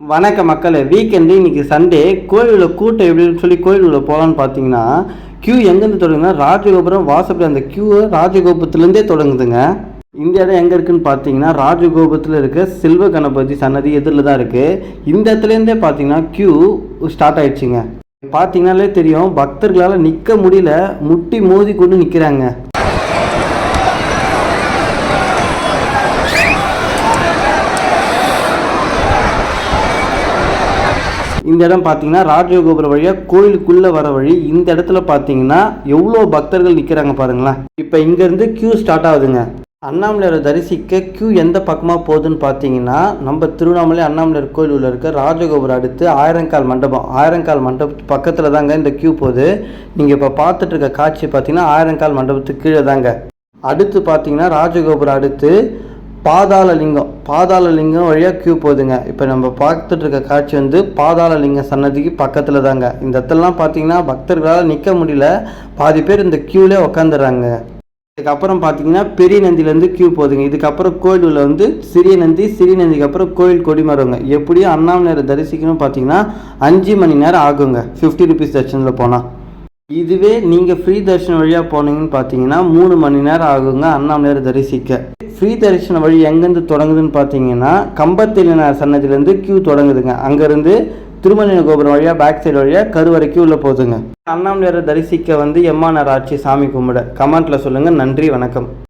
வணக்க மக்களே வீக்கெண்டு இன்னைக்கு சண்டே கோயிலில் கூட்டம் எப்படின்னு சொல்லி கோயிலுக்குள்ள போகலான்னு பார்த்தீங்கன்னா கியூ எங்கேருந்து தொடங்குதுன்னா ராஜகோபுரம் வாசப்படி அந்த கியூ ராஜகோபுரத்துலேருந்தே தொடங்குதுங்க. இந்த இடம் எங்கே இருக்குன்னு பார்த்தீங்கன்னா ராஜகோபுரத்தில் இருக்க செல்வ கணபதி சன்னதி எதிரில் தான் இருக்குது இந்த இடத்துலேருந்தே பார்த்தீங்கன்னா கியூ ஸ்டார்ட் ஆயிடுச்சுங்க. பார்த்தீங்கனாலே தெரியும் பக்தர்களால் நிற்க முடியல முட்டி மோதி கொண்டு நிற்கிறாங்க இந்த இடம் பார்த்தீங்கன்னா ராஜகோபுரம் வழியாக கோயிலுக்குள்ளே வர வழி. இந்த இடத்துல பார்த்தீங்கன்னா எவ்வளோ பக்தர்கள் நிற்கிறாங்க பாருங்களேன். இப்போ இங்கேருந்து கியூ ஸ்டார்ட் ஆகுதுங்க. அண்ணாமலையாரை தரிசிக்க கியூ எந்த பக்கமாக போகுதுன்னு பார்த்தீங்கன்னா நம்ம திருவண்ணாமலை அண்ணாமலையார் கோயில் உள்ள இருக்க ராஜகோபுரம் அடுத்து ஆயிரங்கால் மண்டபம். ஆயிரங்கால் மண்டபத்து பக்கத்தில் தாங்க இந்த கியூ போகுது. நீங்கள் இப்போ பார்த்துட்டு இருக்க காட்சி பார்த்தீங்கன்னா ஆயிரங்கால் மண்டபத்துக்கு கீழே தாங்க அடுத்து பார்த்தீங்கன்னா ராஜகோபுரம் அடுத்து பாதாள லிங்கம் பாதாள லிங்கம் வழியாக கியூ போகுதுங்க. இப்போ நம்ம பார்த்துட்டு இருக்க காட்சி வந்து பாதாள லிங்கம் சன்னதிக்கு பக்கத்தில் தாங்க இந்த இடத்துலலாம் பார்த்தீங்கன்னா பக்தர்களால் நிற்க முடியல. பாதி பேர் இந்த க்யூலே உக்காந்துடுறாங்க இதுக்கப்புறம் பார்த்தீங்கன்னா பெரிய நந்திலேருந்து கியூ போகுதுங்க. இதுக்கப்புறம் கோயிலில் வந்து சிறிய நந்தி சிறிய நந்திக்கு அப்புறம் கோயில் கொடிமரங்க. எப்படியும் அண்ணாமலையாரை தரிசிக்கணும் பார்த்தீங்கன்னா அஞ்சு மணி நேரம் ஆகுங்க. ஃபிஃப்டி ருபீஸ் தர்ஷனில் போனால் இதுவே நீங்கள் ஃப்ரீ தரிசனம் வழியாக போனீங்கன்னு பார்த்தீங்கன்னா மூணு மணி நேரம் ஆகுங்க அண்ணாமலையார் தரிசிக்க. ஃப்ரீ தரிசன வழி எங்கேருந்து தொடங்குதுன்னு பார்த்தீங்கன்னா கம்பத்திலினார் சன்னதிலேருந்து கியூ தொடங்குதுங்க. அங்கேருந்து திருமணின கோபுரம் வழியாக பேக் சைடு வழியாக கருவறைக்கு உள்ளே போகுதுங்க. அண்ணாமலையாரை தரிசிக்க வந்து எம்மானார் ஆட்சி சாமி கும்பிட. கமெண்ட்டில் சொல்லுங்கள் நன்றி வணக்கம்.